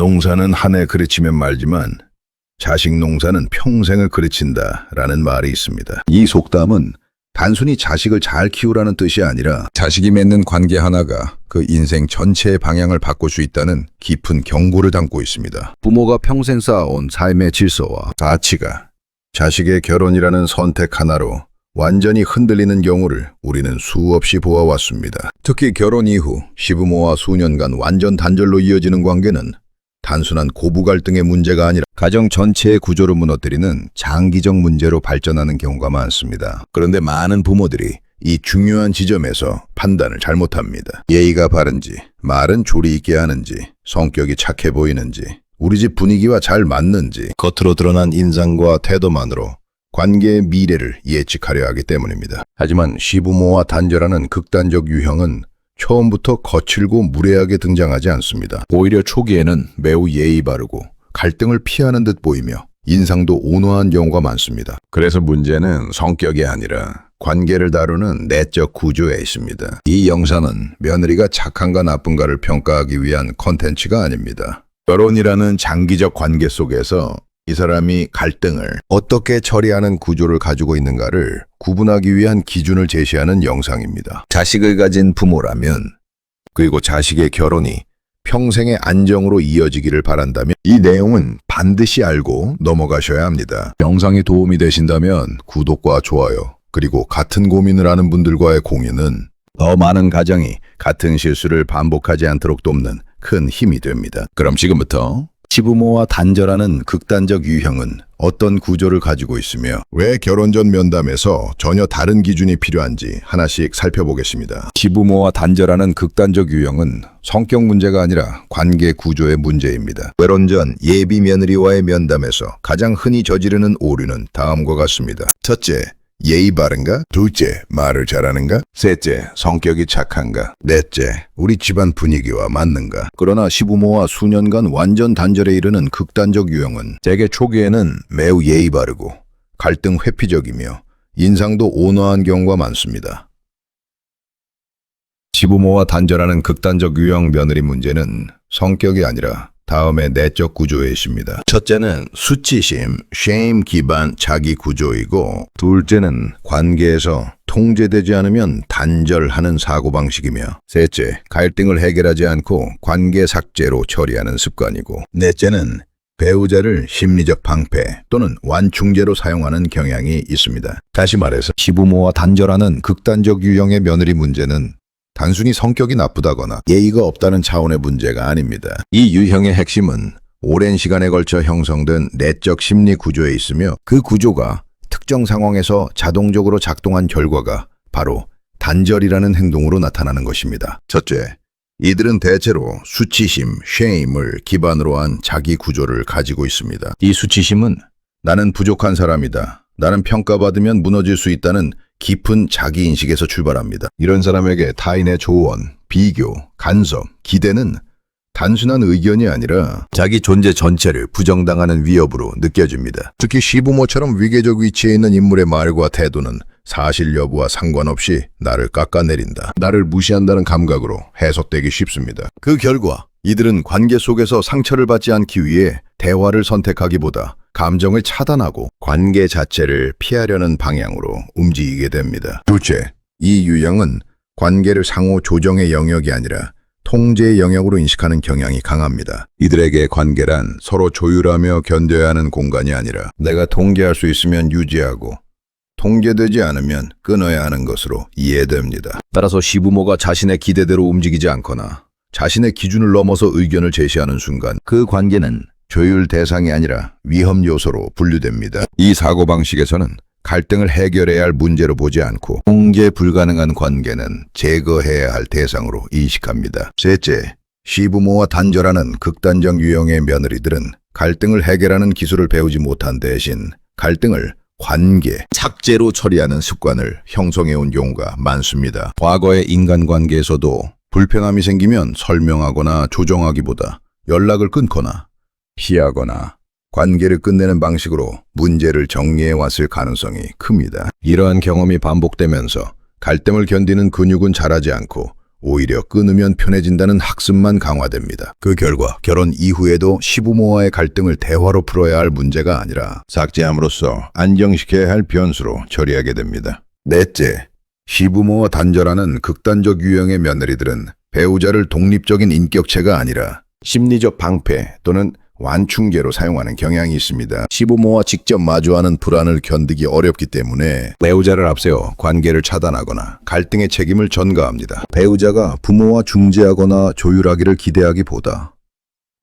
농사는 한 해 그르치면 말지만 자식 농사는 평생을 그르친다라는 말이 있습니다. 이 속담은 단순히 자식을 잘 키우라는 뜻이 아니라 자식이 맺는 관계 하나가 그 인생 전체의 방향을 바꿀 수 있다는 깊은 경고를 담고 있습니다. 부모가 평생 쌓아온 삶의 질서와 가치가 자식의 결혼이라는 선택 하나로 완전히 흔들리는 경우를 우리는 수없이 보아왔습니다. 특히 결혼 이후 시부모와 수년간 완전 단절로 이어지는 관계는 단순한 고부 갈등의 문제가 아니라 가정 전체의 구조를 무너뜨리는 장기적 문제로 발전하는 경우가 많습니다. 그런데 많은 부모들이 이 중요한 지점에서 판단을 잘못합니다. 예의가 바른지, 말은 조리 있게 하는지, 성격이 착해 보이는지, 우리 집 분위기와 잘 맞는지 겉으로 드러난 인상과 태도만으로 관계의 미래를 예측하려 하기 때문입니다. 하지만 시부모와 단절하는 극단적 유형은 처음부터 거칠고 무례하게 등장하지 않습니다. 오히려 초기에는 매우 예의 바르고 갈등을 피하는 듯 보이며 인상도 온화한 경우가 많습니다. 그래서 문제는 성격이 아니라 관계를 다루는 내적 구조에 있습니다. 이 영상은 며느리가 착한가 나쁜가를 평가하기 위한 컨텐츠가 아닙니다. 결혼이라는 장기적 관계 속에서 이 사람이 갈등을 어떻게 처리하는 구조를 가지고 있는가를 구분하기 위한 기준을 제시하는 영상입니다. 자식을 가진 부모라면 그리고 자식의 결혼이 평생의 안정으로 이어지기를 바란다면 이 내용은 반드시 알고 넘어가셔야 합니다. 영상이 도움이 되신다면 구독과 좋아요 그리고 같은 고민을 하는 분들과의 공유는 더 많은 가정이 같은 실수를 반복하지 않도록 돕는 큰 힘이 됩니다. 그럼 지금부터 시부모와 단절하는 극단적 유형은 어떤 구조를 가지고 있으며 왜 결혼 전 면담에서 전혀 다른 기준이 필요한지 하나씩 살펴보겠습니다. 시부모와 단절하는 극단적 유형은 성격 문제가 아니라 관계 구조의 문제입니다. 결혼 전 예비 며느리와의 면담에서 가장 흔히 저지르는 오류는 다음과 같습니다. 첫째, 예의 바른가? 둘째, 말을 잘하는가? 셋째, 성격이 착한가? 넷째, 우리 집안 분위기와 맞는가? 그러나 시부모와 수년간 완전 단절에 이르는 극단적 유형은 대개 초기에는 매우 예의 바르고 갈등 회피적이며 인상도 온화한 경우가 많습니다. 시부모와 단절하는 극단적 유형 며느리 문제는 성격이 아니라 다음의 내적 구조에 있습니다. 첫째는 수치심, shame 기반 자기 구조이고 둘째는 관계에서 통제되지 않으면 단절하는 사고방식이며 셋째, 갈등을 해결하지 않고 관계 삭제로 처리하는 습관이고 넷째는 배우자를 심리적 방패 또는 완충제로 사용하는 경향이 있습니다. 다시 말해서 시부모와 단절하는 극단적 유형의 며느리 문제는 단순히 성격이 나쁘다거나 예의가 없다는 차원의 문제가 아닙니다. 이 유형의 핵심은 오랜 시간에 걸쳐 형성된 내적 심리 구조에 있으며 그 구조가 특정 상황에서 자동적으로 작동한 결과가 바로 단절이라는 행동으로 나타나는 것입니다. 첫째, 이들은 대체로 수치심, shame을 기반으로 한 자기 구조를 가지고 있습니다. 이 수치심은 나는 부족한 사람이다. 나는 평가받으면 무너질 수 있다는 깊은 자기인식에서 출발합니다. 이런 사람에게 타인의 조언, 비교, 간섭, 기대는 단순한 의견이 아니라 자기 존재 전체를 부정당하는 위협으로 느껴집니다. 특히 시부모처럼 위계적 위치에 있는 인물의 말과 태도는 사실 여부와 상관없이 나를 깎아내린다. 나를 무시한다는 감각으로 해석되기 쉽습니다. 그 결과 이들은 관계 속에서 상처를 받지 않기 위해 대화를 선택하기보다 감정을 차단하고 관계 자체를 피하려는 방향으로 움직이게 됩니다. 둘째, 이 유형은 관계를 상호 조정의 영역이 아니라 통제의 영역으로 인식하는 경향이 강합니다. 이들에게 관계란 서로 조율하며 견뎌야 하는 공간이 아니라 내가 통제할 수 있으면 유지하고 통제되지 않으면 끊어야 하는 것으로 이해됩니다. 따라서 시부모가 자신의 기대대로 움직이지 않거나 자신의 기준을 넘어서 의견을 제시하는 순간 그 관계는 조율 대상이 아니라 위험 요소로 분류됩니다. 이 사고방식에서는 갈등을 해결해야 할 문제로 보지 않고 통제 불가능한 관계는 제거해야 할 대상으로 인식합니다. 셋째, 시부모와 단절하는 극단적 유형의 며느리들은 갈등을 해결하는 기술을 배우지 못한 대신 갈등을 관계, 삭제로 처리하는 습관을 형성해온 경우가 많습니다. 과거의 인간관계에서도 불편함이 생기면 설명하거나 조정하기보다 연락을 끊거나 피하거나 관계를 끝내는 방식으로 문제를 정리해 왔을 가능성이 큽니다. 이러한 경험이 반복되면서 갈등을 견디는 근육은 자라지 않고 오히려 끊으면 편해진다는 학습만 강화됩니다. 그 결과 결혼 이후에도 시부모와의 갈등을 대화로 풀어야 할 문제가 아니라 삭제함으로써 안정시켜야 할 변수로 처리하게 됩니다. 넷째, 시부모와 단절하는 극단적 유형의 며느리들은 배우자를 독립적인 인격체가 아니라 심리적 방패 또는 완충제로 사용하는 경향이 있습니다. 시부모와 직접 마주하는 불안을 견디기 어렵기 때문에 배우자를 앞세워 관계를 차단하거나 갈등의 책임을 전가합니다. 배우자가 부모와 중재하거나 조율하기를 기대하기보다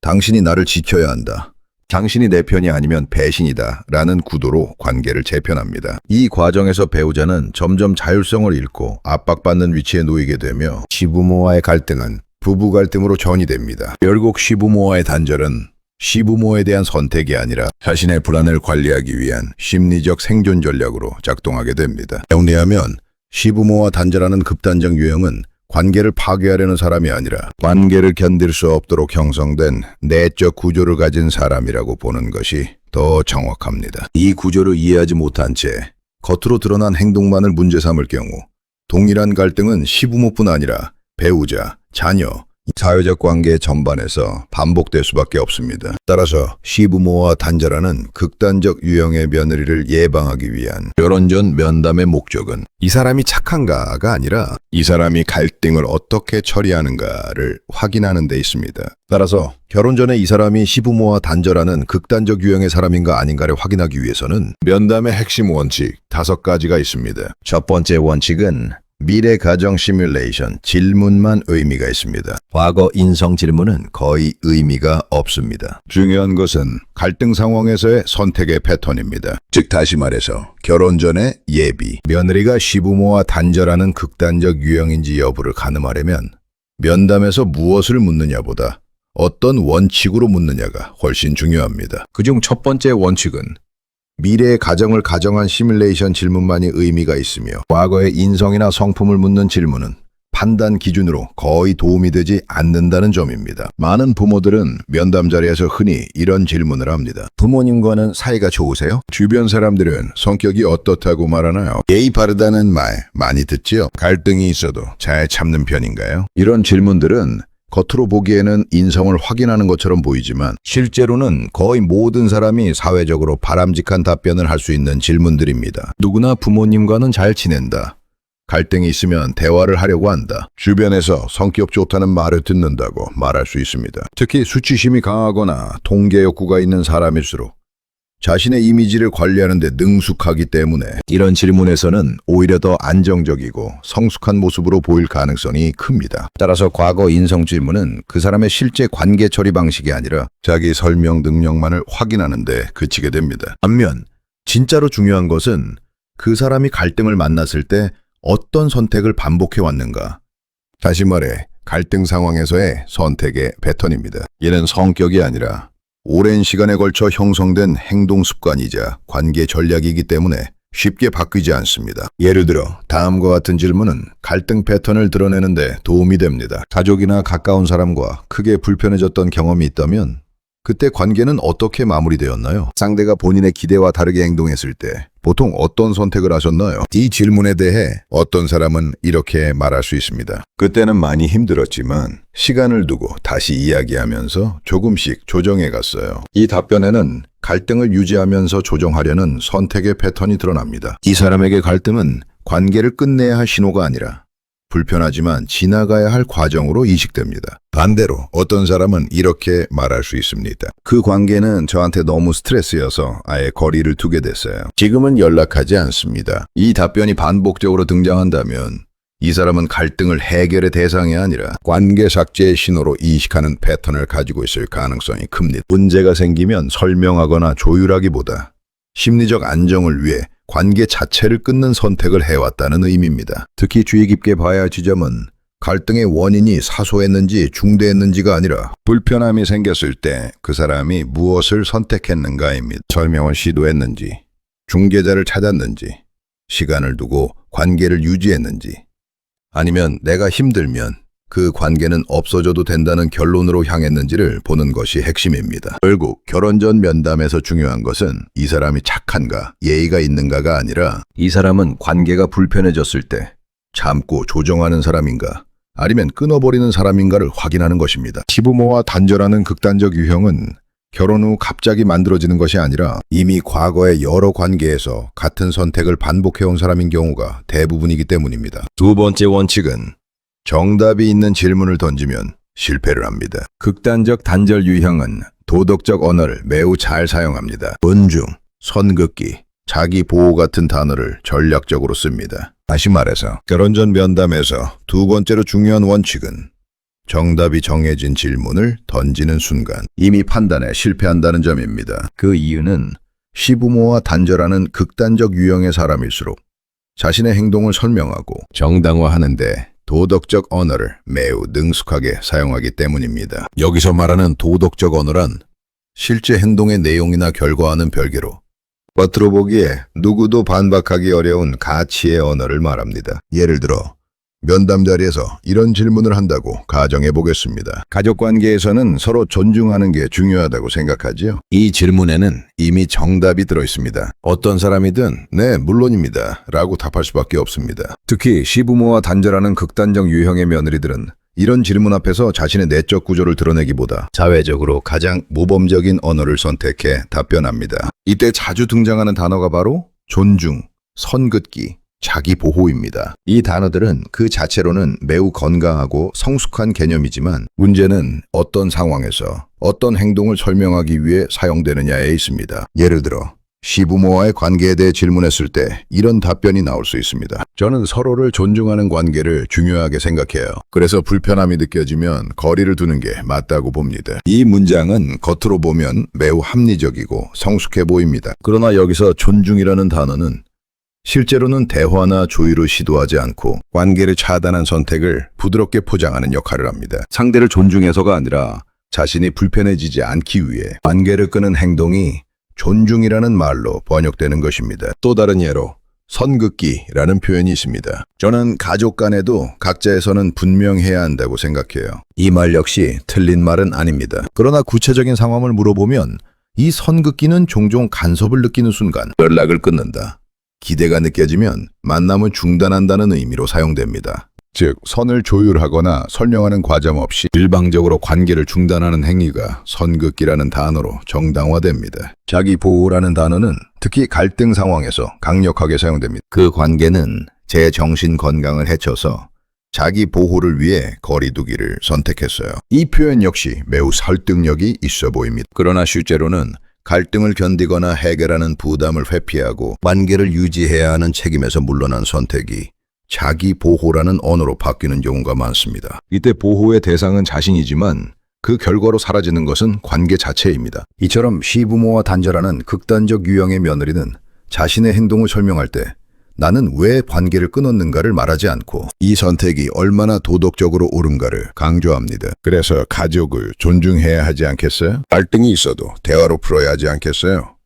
당신이 나를 지켜야 한다. 당신이 내 편이 아니면 배신이다. 라는 구도로 관계를 재편합니다. 이 과정에서 배우자는 점점 자율성을 잃고 압박받는 위치에 놓이게 되며 시부모와의 갈등은 부부 갈등으로 전이됩니다. 결국 시부모와의 단절은 시부모에 대한 선택이 아니라 자신의 불안을 관리하기 위한 심리적 생존 전략으로 작동하게 됩니다. 정리하면 시부모와 단절하는 급단적 유형은 관계를 파괴하려는 사람이 아니라 관계를 견딜 수 없도록 형성된 내적 구조를 가진 사람이라고 보는 것이 더 정확합니다. 이 구조를 이해하지 못한 채 겉으로 드러난 행동만을 문제 삼을 경우 동일한 갈등은 시부모뿐 아니라 배우자, 자녀, 사회적 관계 전반에서 반복될 수밖에 없습니다. 따라서 시부모와 단절하는 극단적 유형의 며느리를 예방하기 위한 결혼 전 면담의 목적은 이 사람이 착한가가 아니라 이 사람이 갈등을 어떻게 처리하는가를 확인하는 데 있습니다. 따라서 결혼 전에 이 사람이 시부모와 단절하는 극단적 유형의 사람인가 아닌가를 확인하기 위해서는 면담의 핵심 원칙 다섯 가지가 있습니다. 첫 번째 원칙은 미래 가정 시뮬레이션 질문만 의미가 있습니다. 과거 인성 질문은 거의 의미가 없습니다. 중요한 것은 갈등 상황에서의 선택의 패턴입니다. 즉 다시 말해서 결혼 전의 예비, 며느리가 시부모와 단절하는 극단적 유형인지 여부를 가늠하려면 면담에서 무엇을 묻느냐보다 어떤 원칙으로 묻느냐가 훨씬 중요합니다. 그중 첫 번째 원칙은 미래의 가정을 가정한 시뮬레이션 질문만이 의미가 있으며 과거의 인성이나 성품을 묻는 질문은 판단 기준으로 거의 도움이 되지 않는다는 점입니다. 많은 부모들은 면담 자리에서 흔히 이런 질문을 합니다. 부모님과는 사이가 좋으세요? 주변 사람들은 성격이 어떻다고 말하나요? 예의 바르다는 말 많이 듣지요? 갈등이 있어도 잘 참는 편인가요? 이런 질문들은 겉으로 보기에는 인성을 확인하는 것처럼 보이지만 실제로는 거의 모든 사람이 사회적으로 바람직한 답변을 할 수 있는 질문들입니다. 누구나 부모님과는 잘 지낸다. 갈등이 있으면 대화를 하려고 한다. 주변에서 성격 좋다는 말을 듣는다고 말할 수 있습니다. 특히 수치심이 강하거나 통계 욕구가 있는 사람일수록 자신의 이미지를 관리하는 데 능숙하기 때문에 이런 질문에서는 오히려 더 안정적이고 성숙한 모습으로 보일 가능성이 큽니다. 따라서 과거 인성 질문은 그 사람의 실제 관계 처리 방식이 아니라 자기 설명 능력만을 확인하는 데 그치게 됩니다. 반면 진짜로 중요한 것은 그 사람이 갈등을 만났을 때 어떤 선택을 반복해 왔는가. 다시 말해 갈등 상황에서의 선택의 패턴입니다. 얘는 성격이 아니라 오랜 시간에 걸쳐 형성된 행동 습관이자 관계 전략이기 때문에 쉽게 바뀌지 않습니다. 예를 들어 다음과 같은 질문은 갈등 패턴을 드러내는데 도움이 됩니다. 가족이나 가까운 사람과 크게 불편해졌던 경험이 있다면 그때 관계는 어떻게 마무리되었나요? 상대가 본인의 기대와 다르게 행동했을 때 보통 어떤 선택을 하셨나요? 이 질문에 대해 어떤 사람은 이렇게 말할 수 있습니다. 그때는 많이 힘들었지만 시간을 두고 다시 이야기하면서 조금씩 조정해 갔어요. 이 답변에는 갈등을 유지하면서 조정하려는 선택의 패턴이 드러납니다. 이 사람에게 갈등은 관계를 끝내야 할 신호가 아니라 불편하지만 지나가야 할 과정으로 이식됩니다. 반대로 어떤 사람은 이렇게 말할 수 있습니다. 그 관계는 저한테 너무 스트레스여서 아예 거리를 두게 됐어요. 지금은 연락하지 않습니다. 이 답변이 반복적으로 등장한다면 이 사람은 갈등을 해결의 대상이 아니라 관계 삭제의 신호로 이식하는 패턴을 가지고 있을 가능성이 큽니다. 문제가 생기면 설명하거나 조율하기보다 심리적 안정을 위해 관계 자체를 끊는 선택을 해왔다는 의미입니다. 특히 주의 깊게 봐야 할 지점은 갈등의 원인이 사소했는지 중대했는지가 아니라 불편함이 생겼을 때 그 사람이 무엇을 선택했는가입니다. 설명을 시도했는지, 중재자를 찾았는지, 시간을 두고 관계를 유지했는지, 아니면 내가 힘들면 그 관계는 없어져도 된다는 결론으로 향했는지를 보는 것이 핵심입니다. 결국 결혼 전 면담에서 중요한 것은 이 사람이 착한가, 예의가 있는가가 아니라 이 사람은 관계가 불편해졌을 때 참고 조정하는 사람인가, 아니면 끊어버리는 사람인가를 확인하는 것입니다. 시부모와 단절하는 극단적 유형은 결혼 후 갑자기 만들어지는 것이 아니라 이미 과거의 여러 관계에서 같은 선택을 반복해온 사람인 경우가 대부분이기 때문입니다. 두 번째 원칙은 정답이 있는 질문을 던지면 실패를 합니다. 극단적 단절 유형은 도덕적 언어를 매우 잘 사용합니다. 존중, 선긋기, 자기 보호 같은 단어를 전략적으로 씁니다. 다시 말해서 결혼 전 면담에서 두 번째로 중요한 원칙은 정답이 정해진 질문을 던지는 순간 이미 판단에 실패한다는 점입니다. 그 이유는 시부모와 단절하는 극단적 유형의 사람일수록 자신의 행동을 설명하고 정당화하는데 도덕적 언어를 매우 능숙하게 사용하기 때문입니다. 여기서 말하는 도덕적 언어란 실제 행동의 내용이나 결과와는 별개로 겉으로 보기에 누구도 반박하기 어려운 가치의 언어를 말합니다. 예를 들어 면담 자리에서 이런 질문을 한다고 가정해 보겠습니다. 가족 관계에서는 서로 존중하는 게 중요하다고 생각하지요. 이 질문에는 이미 정답이 들어 있습니다. 어떤 사람이든 네, 물론입니다. 라고 답할 수밖에 없습니다. 특히 시부모와 단절하는 극단적 유형의 며느리들은 이런 질문 앞에서 자신의 내적 구조를 드러내기보다 사회적으로 가장 모범적인 언어를 선택해 답변합니다. 이때 자주 등장하는 단어가 바로 존중, 선긋기, 자기 보호입니다. 이 단어들은 그 자체로는 매우 건강하고 성숙한 개념이지만 문제는 어떤 상황에서 어떤 행동을 설명하기 위해 사용되느냐에 있습니다. 예를 들어 시부모와의 관계에 대해 질문했을 때 이런 답변이 나올 수 있습니다. 저는 서로를 존중하는 관계를 중요하게 생각해요. 그래서 불편함이 느껴지면 거리를 두는 게 맞다고 봅니다. 이 문장은 겉으로 보면 매우 합리적이고 성숙해 보입니다. 그러나 여기서 존중이라는 단어는 실제로는 대화나 조율을 시도하지 않고 관계를 차단한 선택을 부드럽게 포장하는 역할을 합니다. 상대를 존중해서가 아니라 자신이 불편해지지 않기 위해 관계를 끄는 행동이 존중이라는 말로 번역되는 것입니다. 또 다른 예로 선긋기라는 표현이 있습니다. 저는 가족 간에도 선은 분명해야 한다고 생각해요. 이 말 역시 틀린 말은 아닙니다. 그러나 구체적인 상황을 물어보면 이 선긋기는 종종 간섭을 느끼는 순간 연락을 끊는다. 기대가 느껴지면 만남을 중단한다는 의미로 사용됩니다. 즉, 선을 조율하거나 설명하는 과정 없이 일방적으로 관계를 중단하는 행위가 선긋기라는 단어로 정당화됩니다. 자기 보호라는 단어는 특히 갈등 상황에서 강력하게 사용됩니다. 그 관계는 제 정신 건강을 해쳐서 자기 보호를 위해 거리두기를 선택했어요. 이 표현 역시 매우 설득력이 있어 보입니다. 그러나 실제로는 갈등을 견디거나 해결하는 부담을 회피하고 관계를 유지해야 하는 책임에서 물러난 선택이 자기 보호라는 언어로 바뀌는 경우가 많습니다. 이때 보호의 대상은 자신이지만 그 결과로 사라지는 것은 관계 자체입니다. 이처럼 시부모와 단절하는 극단적 유형의 며느리는 자신의 행동을 설명할 때 나는 왜 관계를 끊었는가를 말하지 않고 이 선택이 얼마나 도덕적으로 옳은가를 강조합니다. 그래서 가족을 존중해야 하지 않겠어요? 갈등이 있어도 대화로 풀어야 하지 않겠어요?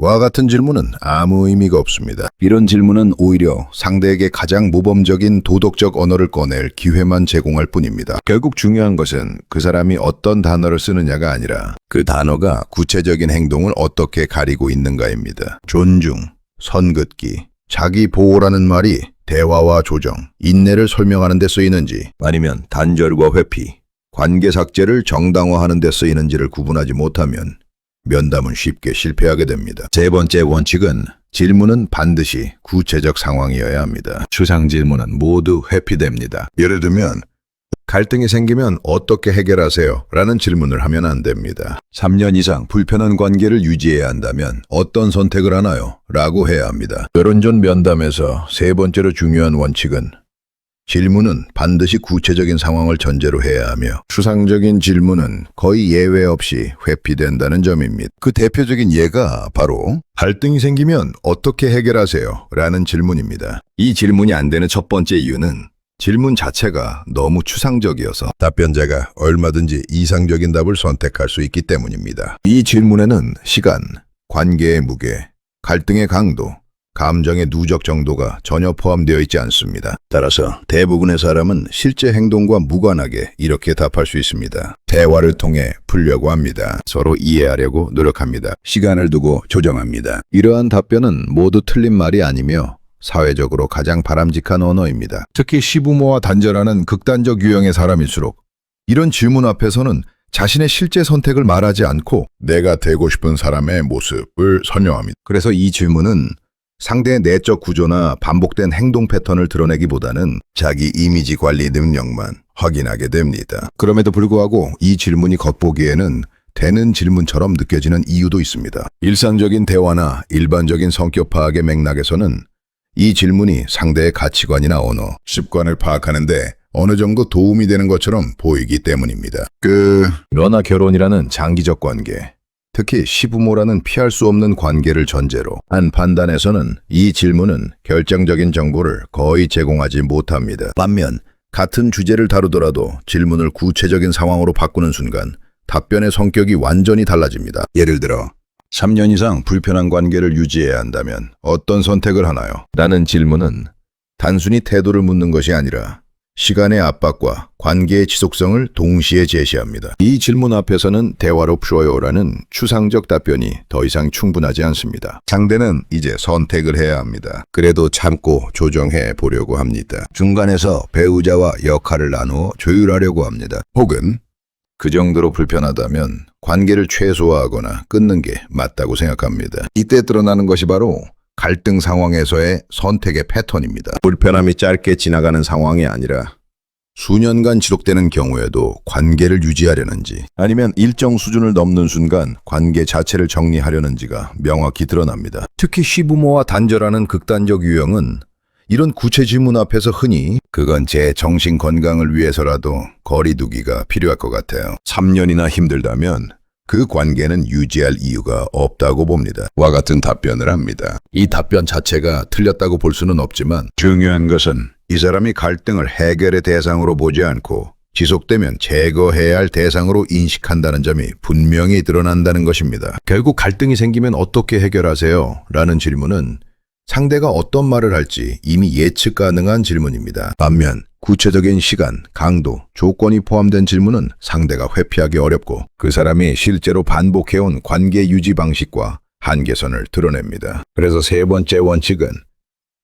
와 같은 질문은 아무 의미가 없습니다. 이런 질문은 오히려 상대에게 가장 모범적인 도덕적 언어를 꺼낼 기회만 제공할 뿐입니다. 결국 중요한 것은 그 사람이 어떤 단어를 쓰느냐가 아니라 그 단어가 구체적인 행동을 어떻게 가리고 있는가입니다. 존중, 선긋기, 자기 보호라는 말이 대화와 조정, 인내를 설명하는 데 쓰이는지 아니면 단절과 회피, 관계 삭제를 정당화하는 데 쓰이는지를 구분하지 못하면 면담은 쉽게 실패하게 됩니다. 세 번째 원칙은 질문은 반드시 구체적 상황이어야 합니다. 추상 질문은 모두 회피됩니다. 예를 들면 갈등이 생기면 어떻게 해결하세요? 라는 질문을 하면 안 됩니다. 3년 이상 불편한 관계를 유지해야 한다면 어떤 선택을 하나요? 라고 해야 합니다. 결혼 전 면담에서 세 번째로 중요한 원칙은 질문은 반드시 구체적인 상황을 전제로 해야 하며 추상적인 질문은 거의 예외 없이 회피된다는 점입니다. 그 대표적인 예가 바로 갈등이 생기면 어떻게 해결하세요? 라는 질문입니다. 이 질문이 안 되는 첫 번째 이유는 질문 자체가 너무 추상적이어서 답변자가 얼마든지 이상적인 답을 선택할 수 있기 때문입니다. 이 질문에는 시간, 관계의 무게, 갈등의 강도, 감정의 누적 정도가 전혀 포함되어 있지 않습니다. 따라서 대부분의 사람은 실제 행동과 무관하게 이렇게 답할 수 있습니다. 대화를 통해 풀려고 합니다. 서로 이해하려고 노력합니다. 시간을 두고 조정합니다. 이러한 답변은 모두 틀린 말이 아니며 사회적으로 가장 바람직한 언어입니다. 특히 시부모와 단절하는 극단적 유형의 사람일수록 이런 질문 앞에서는 자신의 실제 선택을 말하지 않고 내가 되고 싶은 사람의 모습을 설명합니다. 그래서 이 질문은 상대의 내적 구조나 반복된 행동 패턴을 드러내기보다는 자기 이미지 관리 능력만 확인하게 됩니다. 그럼에도 불구하고 이 질문이 겉보기에는 되는 질문처럼 느껴지는 이유도 있습니다. 일상적인 대화나 일반적인 성격 파악의 맥락에서는 이 질문이 상대의 가치관이나 언어, 습관을 파악하는데 어느 정도 도움이 되는 것처럼 보이기 때문입니다. 그 연하 결혼이라는 장기적 관계, 특히 시부모라는 피할 수 없는 관계를 전제로 한 판단에서는 이 질문은 결정적인 정보를 거의 제공하지 못합니다. 반면 같은 주제를 다루더라도 질문을 구체적인 상황으로 바꾸는 순간 답변의 성격이 완전히 달라집니다. 예를 들어 3년 이상 불편한 관계를 유지해야 한다면 어떤 선택을 하나요? 라는 질문은 단순히 태도를 묻는 것이 아니라 시간의 압박과 관계의 지속성을 동시에 제시합니다. 이 질문 앞에서는 대화로 풀어요라는 추상적 답변이 더 이상 충분하지 않습니다. 상대는 이제 선택을 해야 합니다. 그래도 참고 조정해 보려고 합니다. 중간에서 배우자와 역할을 나누어 조율하려고 합니다. 혹은 그 정도로 불편하다면 관계를 최소화하거나 끊는 게 맞다고 생각합니다. 이때 드러나는 것이 바로 갈등 상황에서의 선택의 패턴입니다. 불편함이 짧게 지나가는 상황이 아니라 수년간 지속되는 경우에도 관계를 유지하려는지 아니면 일정 수준을 넘는 순간 관계 자체를 정리하려는지가 명확히 드러납니다. 특히 시부모와 단절하는 극단적 유형은 이런 구체 질문 앞에서 흔히 그건 제 정신 건강을 위해서라도 거리두기가 필요할 것 같아요. 3년이나 힘들다면 그 관계는 유지할 이유가 없다고 봅니다. 와 같은 답변을 합니다. 이 답변 자체가 틀렸다고 볼 수는 없지만 중요한 것은 이 사람이 갈등을 해결의 대상으로 보지 않고 지속되면 제거해야 할 대상으로 인식한다는 점이 분명히 드러난다는 것입니다. 결국 갈등이 생기면 어떻게 해결하세요? 라는 질문은 상대가 어떤 말을 할지 이미 예측 가능한 질문입니다. 반면 구체적인 시간, 강도, 조건이 포함된 질문은 상대가 회피하기 어렵고 그 사람이 실제로 반복해온 관계 유지 방식과 한계선을 드러냅니다. 그래서 세 번째 원칙은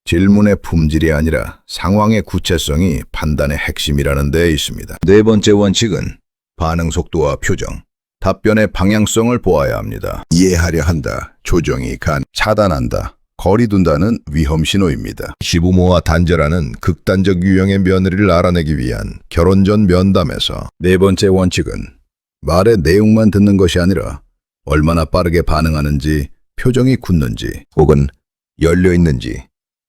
질문의 품질이 아니라 상황의 구체성이 판단의 핵심이라는 데 있습니다. 네 번째 원칙은 반응 속도와 표정, 답변의 방향성을 보아야 합니다. 이해하려 한다, 조정이 간, 차단한다, 거리 둔다는 위험 신호입니다. 시부모와 단절하는 극단적 유형의 며느리를 알아내기 위한 결혼 전 면담에서 네 번째 원칙은 말의 내용만 듣는 것이 아니라 얼마나 빠르게 반응하는지, 표정이 굳는지, 혹은 열려 있는지,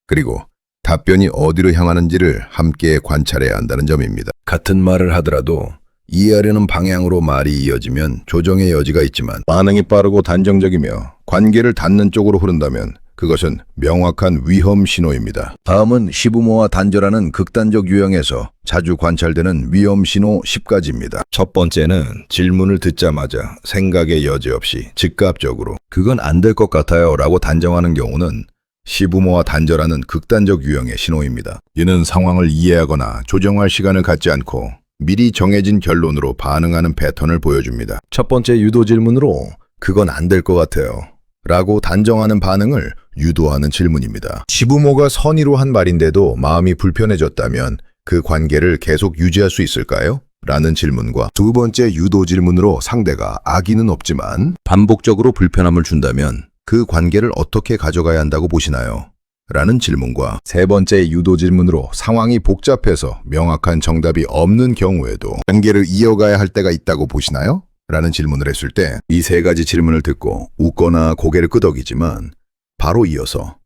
그리고 답변이 어디로 향하는지를 함께 관찰해야 한다는 점입니다. 같은 말을 하더라도 이해하려는 방향으로 말이 이어지면 조정의 여지가 있지만 반응이 빠르고 단정적이며 관계를 닫는 쪽으로 흐른다면 그것은 명확한 위험 신호입니다. 다음은 시부모와 단절하는 극단적 유형에서 자주 관찰되는 위험 신호 10가지입니다. 첫 번째는 질문을 듣자마자 생각의 여지 없이 즉각적으로 그건 안 될 것 같아요 라고 단정하는 경우는 시부모와 단절하는 극단적 유형의 신호입니다. 이는 상황을 이해하거나 조정할 시간을 갖지 않고 미리 정해진 결론으로 반응하는 패턴을 보여줍니다. 첫 번째 유도 질문으로 그건 안 될 것 같아요. 라고 단정하는 반응을 유도하는 질문입니다. 시부모가 선의로 한 말인데도 마음이 불편해졌다면 그 관계를 계속 유지할 수 있을까요? 라는 질문과 두 번째 유도 질문으로 상대가 악의는 없지만 반복적으로 불편함을 준다면 그 관계를 어떻게 가져가야 한다고 보시나요? 라는 질문과 세 번째 유도 질문으로 상황이 복잡해서 명확한 정답이 없는 경우에도 관계를 이어가야 할 때가 있다고 보시나요? 라는 질문을 했을 때 이 세 가지 질문을 듣고 웃거나 고개를 끄덕이지만 바로 이어서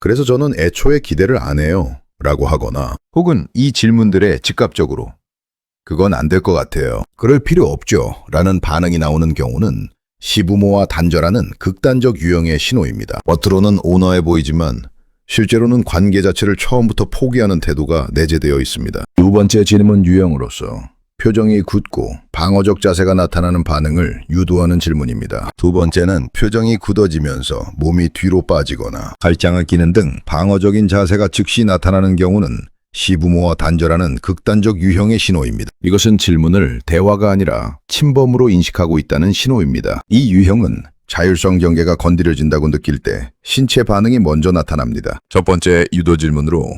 그래서 저는 애초에 기대를 안 해요 라고 하거나 혹은 이 질문들에 즉각적으로 그건 안 될 것 같아요. 그럴 필요 없죠 라는 반응이 나오는 경우는 시부모와 단절하는 극단적 유형의 신호입니다. 겉으로는 온화해 보이지만 실제로는 관계 자체를 처음부터 포기하는 태도가 내재되어 있습니다. 두 번째 질문 유형으로서 표정이 굳고 방어적 자세가 나타나는 반응을 유도하는 질문입니다. 두 번째는 표정이 굳어지면서 몸이 뒤로 빠지거나 팔짱을 끼는 등 방어적인 자세가 즉시 나타나는 경우는 시부모와 단절하는 극단적 유형의 신호입니다. 이것은 질문을 대화가 아니라 침범으로 인식하고 있다는 신호입니다. 이 유형은 자율성 경계가 건드려진다고 느낄 때 신체 반응이 먼저 나타납니다. 첫 번째 유도 질문으로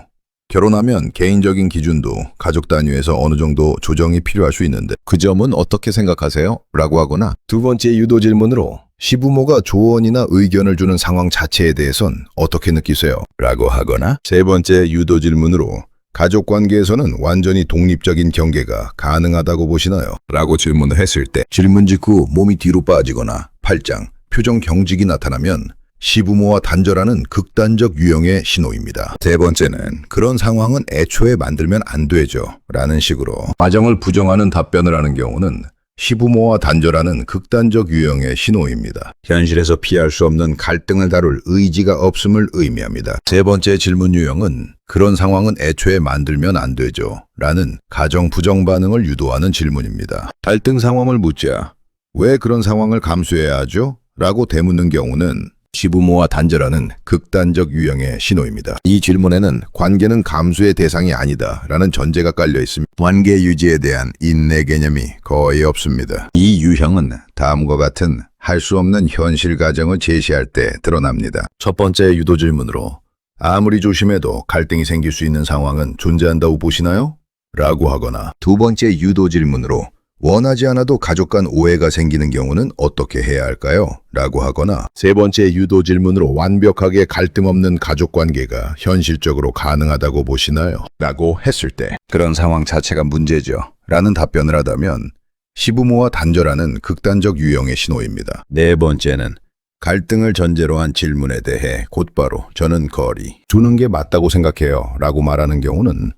결혼하면 개인적인 기준도 가족 단위에서 어느 정도 조정이 필요할 수 있는데 그 점은 어떻게 생각하세요? 라고 하거나 두 번째 유도 질문으로 시부모가 조언이나 의견을 주는 상황 자체에 대해선 어떻게 느끼세요? 라고 하거나 세 번째 유도 질문으로 가족 관계에서는 완전히 독립적인 경계가 가능하다고 보시나요? 라고 질문을 했을 때 질문 직후 몸이 뒤로 빠지거나 팔짱, 표정 경직이 나타나면 시부모와 단절하는 극단적 유형의 신호입니다. 세 번째는 그런 상황은 애초에 만들면 안 되죠. 라는 식으로 과정을 부정하는 답변을 하는 경우는 시부모와 단절하는 극단적 유형의 신호입니다. 현실에서 피할 수 없는 갈등을 다룰 의지가 없음을 의미합니다. 세 번째 질문 유형은 그런 상황은 애초에 만들면 안 되죠. 라는 가정 부정 반응을 유도하는 질문입니다. 갈등 상황을 묻자 왜 그런 상황을 감수해야 하죠? 라고 되묻는 경우는 시부모와 단절하는 극단적 유형의 신호입니다. 이 질문에는 관계는 감수의 대상이 아니다 라는 전제가 깔려 있습니다. 관계 유지에 대한 인내 개념이 거의 없습니다. 이 유형은 다음과 같은 할 수 없는 현실 가정을 제시할 때 드러납니다. 첫 번째 유도 질문으로 아무리 조심해도 갈등이 생길 수 있는 상황은 존재한다고 보시나요? 라고 하거나 두 번째 유도 질문으로 원하지 않아도 가족 간 오해가 생기는 경우는 어떻게 해야 할까요? 라고 하거나 세 번째 유도 질문으로 완벽하게 갈등 없는 가족 관계가 현실적으로 가능하다고 보시나요? 라고 했을 때 그런 상황 자체가 문제죠. 라는 답변을 하다면 시부모와 단절하는 극단적 유형의 신호입니다. 네 번째는 갈등을 전제로 한 질문에 대해 곧바로 저는 거리 두는 게 맞다고 생각해요 라고 말하는 경우는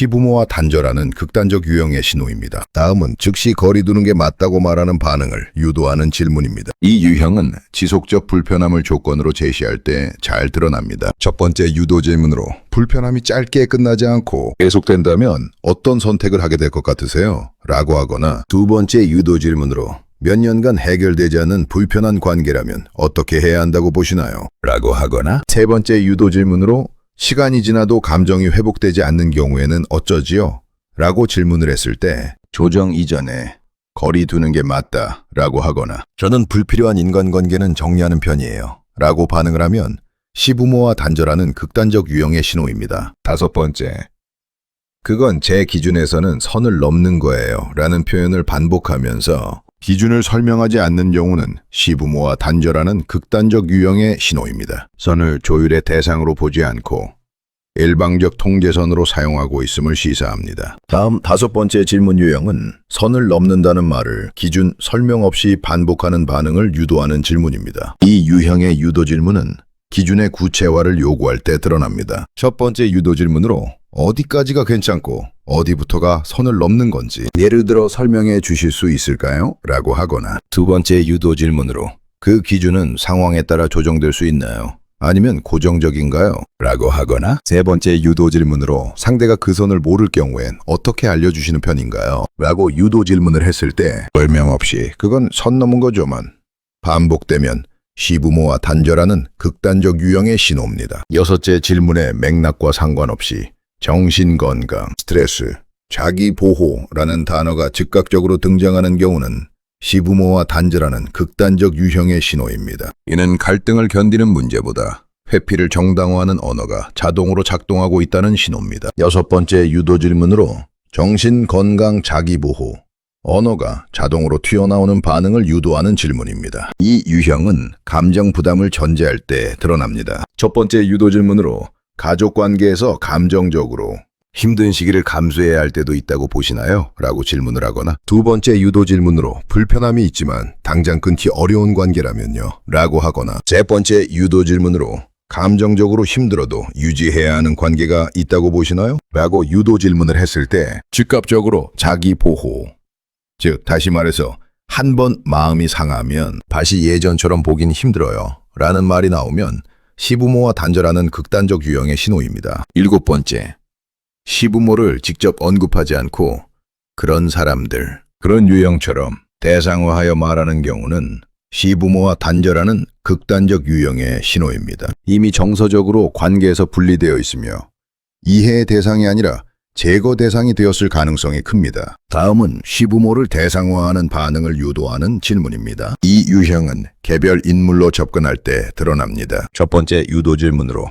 시부모와 단절하는 극단적 유형의 신호입니다. 다음은 즉시 거리 두는 게 맞다고 말하는 반응을 유도하는 질문입니다. 이 유형은 지속적 불편함을 조건으로 제시할 때 잘 드러납니다. 첫 번째 유도 질문으로 불편함이 짧게 끝나지 않고 계속된다면 어떤 선택을 하게 될 것 같으세요? 라고 하거나 두 번째 유도 질문으로 몇 년간 해결되지 않은 불편한 관계라면 어떻게 해야 한다고 보시나요? 라고 하거나 세 번째 유도 질문으로 시간이 지나도 감정이 회복되지 않는 경우에는 어쩌지요? 라고 질문을 했을 때 조정 이전에 거리 두는 게 맞다 라고 하거나 저는 불필요한 인간관계는 정리하는 편이에요 라고 반응을 하면 시부모와 단절하는 극단적 유형의 신호입니다. 다섯 번째 그건 제 기준에서는 선을 넘는 거예요 라는 표현을 반복하면서 기준을 설명하지 않는 경우는 시부모와 단절하는 극단적 유형의 신호입니다. 선을 조율의 대상으로 보지 않고 일방적 통제선으로 사용하고 있음을 시사합니다. 다음 다섯 번째 질문 유형은 선을 넘는다는 말을 기준 설명 없이 반복하는 반응을 유도하는 질문입니다. 이 유형의 유도 질문은 기준의 구체화를 요구할 때 드러납니다. 첫 번째 유도 질문으로 어디까지가 괜찮고 어디부터가 선을 넘는 건지 예를 들어 설명해 주실 수 있을까요? 라고 하거나 두 번째 유도 질문으로 그 기준은 상황에 따라 조정될 수 있나요? 아니면 고정적인가요? 라고 하거나 세 번째 유도 질문으로 상대가 그 선을 모를 경우엔 어떻게 알려주시는 편인가요? 라고 유도 질문을 했을 때 설명 없이 그건 선 넘은 거죠만 반복되면 시부모와 단절하는 극단적 유형의 신호입니다. 여섯째 질문의 맥락과 상관없이 정신건강, 스트레스, 자기보호라는 단어가 즉각적으로 등장하는 경우는 시부모와 단절하는 극단적 유형의 신호입니다. 이는 갈등을 견디는 문제보다 회피를 정당화하는 언어가 자동으로 작동하고 있다는 신호입니다. 여섯 번째 유도 질문으로 정신건강 자기보호, 언어가 자동으로 튀어나오는 반응을 유도하는 질문입니다. 이 유형은 감정 부담을 전제할 때 드러납니다. 첫 번째 유도 질문으로 가족 관계에서 감정적으로 힘든 시기를 감수해야 할 때도 있다고 보시나요? 라고 질문을 하거나 두 번째 유도 질문으로 불편함이 있지만 당장 끊기 어려운 관계라면요? 라고 하거나 세 번째 유도 질문으로 감정적으로 힘들어도 유지해야 하는 관계가 있다고 보시나요? 라고 유도 질문을 했을 때 즉각적으로 자기 보호 즉 다시 말해서 한 번 마음이 상하면 다시 예전처럼 보긴 힘들어요 라는 말이 나오면 시부모와 단절하는 극단적 유형의 신호입니다. 일곱 번째, 시부모를 직접 언급하지 않고 그런 사람들, 그런 유형처럼 대상화하여 말하는 경우는 시부모와 단절하는 극단적 유형의 신호입니다. 이미 정서적으로 관계에서 분리되어 있으며 이해의 대상이 아니라 제거 대상이 되었을 가능성이 큽니다. 다음은 시부모를 대상화하는 반응을 유도하는 질문입니다. 이 유형은 개별 인물로 접근할 때 드러납니다. 첫 번째 유도 질문으로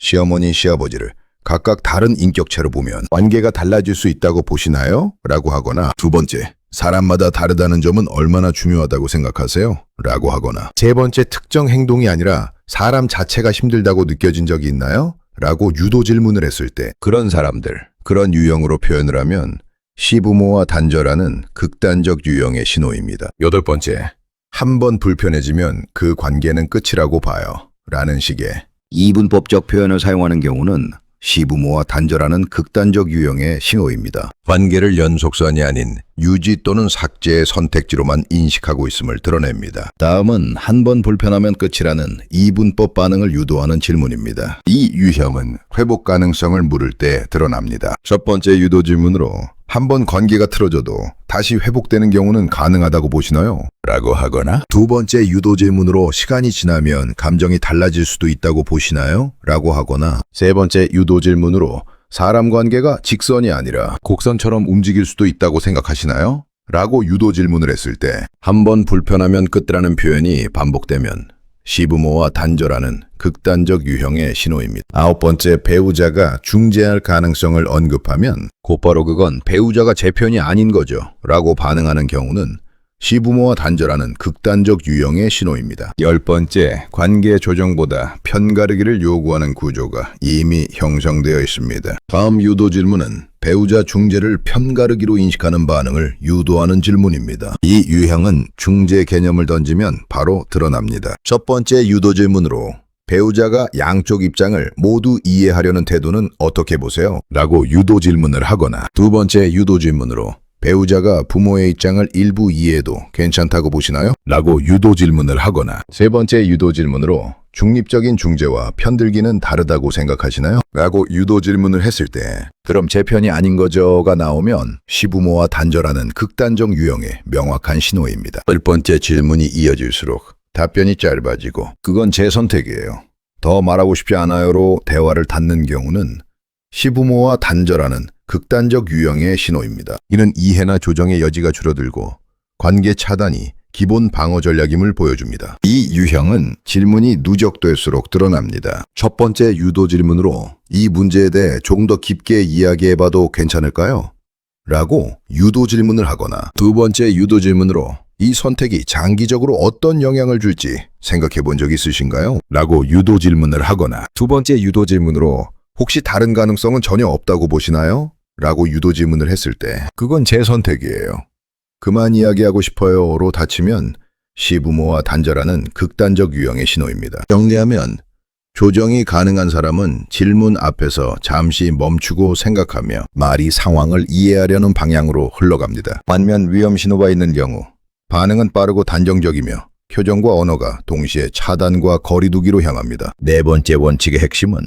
시어머니, 시아버지를 각각 다른 인격체로 보면 관계가 달라질 수 있다고 보시나요? 라고 하거나 두 번째, 사람마다 다르다는 점은 얼마나 중요하다고 생각하세요? 라고 하거나 세 번째, 특정 행동이 아니라 사람 자체가 힘들다고 느껴진 적이 있나요? 라고 유도 질문을 했을 때 그런 사람들, 그런 유형으로 표현을 하면 시부모와 단절하는 극단적 유형의 신호입니다. 여덟 번째, 한 번 불편해지면 그 관계는 끝이라고 봐요. 라는 식의 이분법적 표현을 사용하는 경우는 시부모와 단절하는 극단적 유형의 신호입니다. 관계를 연속선이 아닌 유지 또는 삭제의 선택지로만 인식하고 있음을 드러냅니다. 다음은 한 번 불편하면 끝이라는 이분법 반응을 유도하는 질문입니다. 이 유형은 회복 가능성을 물을 때 드러납니다. 첫 번째 유도 질문으로 한번 관계가 틀어져도 다시 회복되는 경우는 가능하다고 보시나요? 라고 하거나 두 번째 유도 질문으로 시간이 지나면 감정이 달라질 수도 있다고 보시나요? 라고 하거나 세 번째 유도 질문으로 사람 관계가 직선이 아니라 곡선처럼 움직일 수도 있다고 생각하시나요? 라고 유도 질문을 했을 때 한 번 불편하면 끝이라는 표현이 반복되면 시부모와 단절하는 극단적 유형의 신호입니다. 아홉 번째 배우자가 중재할 가능성을 언급하면 곧바로 그건 배우자가 제 편이 아닌 거죠. 라고 반응하는 경우는 시부모와 단절하는 극단적 유형의 신호입니다. 열 번째, 관계 조정보다 편가르기를 요구하는 구조가 이미 형성되어 있습니다. 다음 유도 질문은 배우자 중재를 편가르기로 인식하는 반응을 유도하는 질문입니다. 이 유형은 중재 개념을 던지면 바로 드러납니다. 첫 번째 유도 질문으로 배우자가 양쪽 입장을 모두 이해하려는 태도는 어떻게 보세요? 라고 유도 질문을 하거나 두 번째 유도 질문으로 배우자가 부모의 입장을 일부 이해해도 괜찮다고 보시나요? 라고 유도 질문을 하거나 세 번째 유도 질문으로 중립적인 중재와 편들기는 다르다고 생각하시나요? 라고 유도 질문을 했을 때 그럼 제 편이 아닌 거죠가 나오면 시부모와 단절하는 극단적 유형의 명확한 신호입니다. 열 번째 질문이 이어질수록 답변이 짧아지고 그건 제 선택이에요. 더 말하고 싶지 않아요로 대화를 닫는 경우는 시부모와 단절하는 극단적 유형의 신호입니다. 이는 이해나 조정의 여지가 줄어들고 관계 차단이 기본 방어 전략임을 보여줍니다. 이 유형은 질문이 누적될수록 드러납니다. 첫 번째 유도 질문으로 이 문제에 대해 조금 더 깊게 이야기해봐도 괜찮을까요? 라고 유도 질문을 하거나 두 번째 유도 질문으로 이 선택이 장기적으로 어떤 영향을 줄지 생각해 본 적 있으신가요? 라고 유도 질문을 하거나 두 번째 유도 질문으로 혹시 다른 가능성은 전혀 없다고 보시나요? 라고 유도 질문을 했을 때 그건 제 선택이에요. 그만 이야기하고 싶어요로 닫히면 시부모와 단절하는 극단적 유형의 신호입니다. 정리하면 조정이 가능한 사람은 질문 앞에서 잠시 멈추고 생각하며 말이 상황을 이해하려는 방향으로 흘러갑니다. 반면 위험 신호가 있는 경우 반응은 빠르고 단정적이며 표정과 언어가 동시에 차단과 거리두기로 향합니다. 네 번째 원칙의 핵심은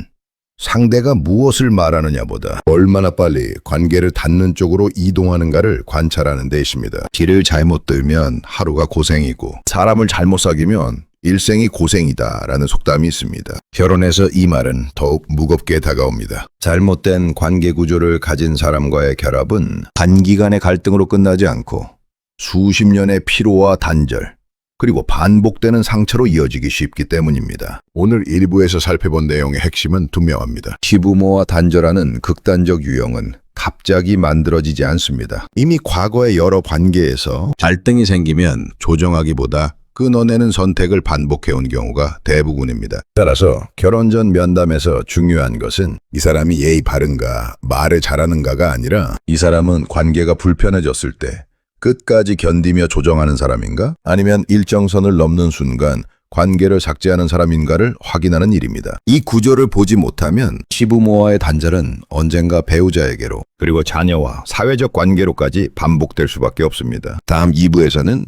상대가 무엇을 말하느냐보다 얼마나 빨리 관계를 닫는 쪽으로 이동하는가를 관찰하는 데 있습니다. 길을 잘못 들면 하루가 고생이고 사람을 잘못 사귀면 일생이 고생이다 라는 속담이 있습니다. 결혼해서 이 말은 더욱 무겁게 다가옵니다. 잘못된 관계 구조를 가진 사람과의 결합은 단기간의 갈등으로 끝나지 않고 수십 년의 피로와 단절, 그리고 반복되는 상처로 이어지기 쉽기 때문입니다. 오늘 일부에서 살펴본 내용의 핵심은 분명합니다. 시부모와 단절하는 극단적 유형은 갑자기 만들어지지 않습니다. 이미 과거의 여러 관계에서 갈등이 생기면 조정하기보다 끊어내는 선택을 반복해온 경우가 대부분입니다. 따라서 결혼 전 면담에서 중요한 것은 이 사람이 예의 바른가, 말을 잘하는가가 아니라 이 사람은 관계가 불편해졌을 때 끝까지 견디며 조정하는 사람인가? 아니면 일정선을 넘는 순간 관계를 삭제하는 사람인가를 확인하는 일입니다. 이 구조를 보지 못하면 시부모와의 단절은 언젠가 배우자에게로 그리고 자녀와 사회적 관계로까지 반복될 수밖에 없습니다. 다음 2부에서는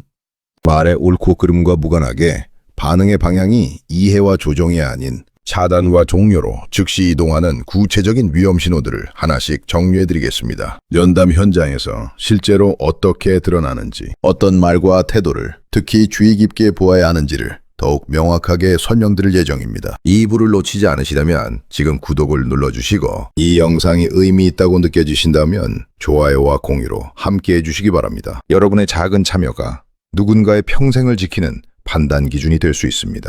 말의 옳고 그름과 무관하게 반응의 방향이 이해와 조정이 아닌 차단과 종료로 즉시 이동하는 구체적인 위험 신호들을 하나씩 정리해 드리겠습니다. 연담 현장에서 실제로 어떻게 드러나는지, 어떤 말과 태도를 특히 주의 깊게 보아야 하는지를 더욱 명확하게 설명드릴 예정입니다. 2부를 놓치지 않으시다면 지금 구독을 눌러주시고 이 영상이 의미 있다고 느껴지신다면 좋아요와 공유로 함께 해주시기 바랍니다. 여러분의 작은 참여가 누군가의 평생을 지키는 판단 기준이 될 수 있습니다.